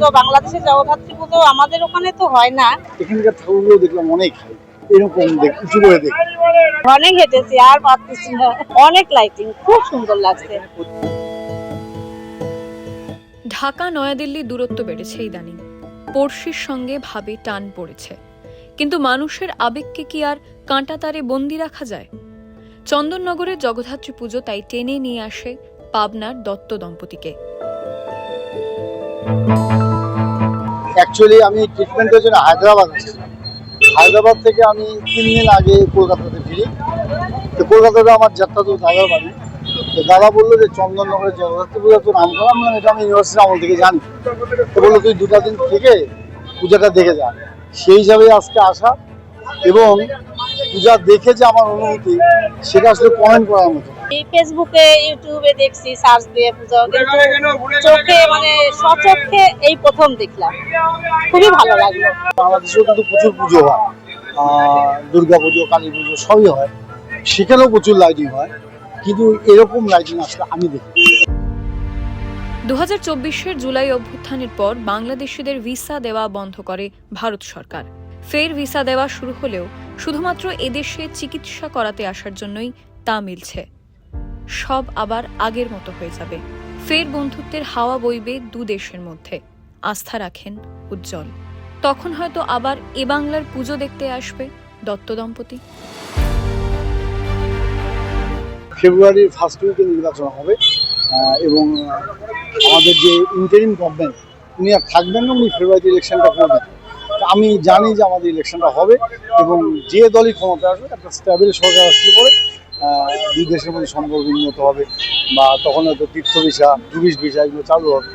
পুজো বাংলাদেশের জগদ্ধাত্রী পুজো আমাদের ওখানে তো হয় না। এখানকার ঠাকুরগুলো দেখলাম অনেক হাই এরকম দেখ উঁচু করে দেখ। অনেক হেঁটেছি আর পারতেছি না। অনেক লাইটিং খুব সুন্দর লাগছে। ঢাকা নয়াদিল্লি দূরত্ব বেড়েছে ইদানিং। পড়শির সঙ্গে ভাবে টান পড়েছে। কিন্তু মানুষের আবেগকে কি আর কাঁটা তারে বন্দি রাখা যায়? চন্দননগরের জগদ্ধাত্রী পুজো তাই টেনে নিয়ে আসে পাবনার দত্ত দম্পতিকে। অ্যাকচুয়ালি আমি ট্রিটমেন্টের জন্য হায়দ্রাবাদ হায়দ্রাবাদ থেকে আমি তিন দিন আগে কলকাতাতে ফিরি। তো কলকাতাতে আমার যাত্রা তো দাদার বাড়ি। তো দাদা বলল যে চন্দননগরের জগদ্ধাত্রী পূজা তো নাম করা। এটা আমি ইউনিভার্সিটি আমল থেকে জানি। তো বলল, তুই দুটা দিন থেকে পূজাটা দেখে যা। সেই হিসাবে আজকে আসা। এবং পূজা দেখে যে আমার অনুভূতি, সেটা আসলে কমেন্ট করার মতো। এই ফেসবুকে ইউটিউবে দেখছি সার্চ দিয়ে পুজো কিন্তু চোখে মানে সচক্ষে এই প্রথম দেখলাম। খুবই ভালো লাগল। বাংলাদেশেও কিন্তু প্রচুর পুজো হয়। দুর্গা পুজো কালী পুজো সবই হয়। সেখানেও প্রচুর লাইটিং হয়। কিন্তু এরকম লাইটিং আসলে আমি দেখি দু হাজার চব্বিশের জুলাই অভ্যুত্থানের পর বাংলাদেশিদের ভিসা দেওয়া বন্ধ করে ভারত সরকার। ফের ভিসা দেওয়া শুরু হলেও শুধুমাত্র এদেশে চিকিৎসা করাতে আসার জন্যই তা মিলছে। সব আবার আগের মতো হয়ে যাবে। ফের বন্ধুত্বের হাওয়া বইবে দু দেশের মধ্যে। আস্থা রাখেন উজ্জ্বল। তখন হয়তো আবার এ বাংলার পুজো দেখতে আসবে দত্ত দম্পতি। ফেব্রুয়ারির ফার্স্ট উইকে নির্বাচন হবে এবং আমাদের যে ইন্টারিম গভর্নমেন্ট উনি আর থাকবেন না, উনি ফেব্রুয়ারিতে ইলেকশনটা করবেন। আমি জানি যে আমাদের ইলেকশনটা হবে, এবং যে দলই ক্ষমতা আসবে একটা স্ট্যাবেল সরকার আসলে পরে। দুই দেশের মধ্যে সম্পর্ক উন্নত হবে বা তখন হয়তো তীর্থ ভিসা টুরিস্ট ভিসা এগুলো চালু হবে।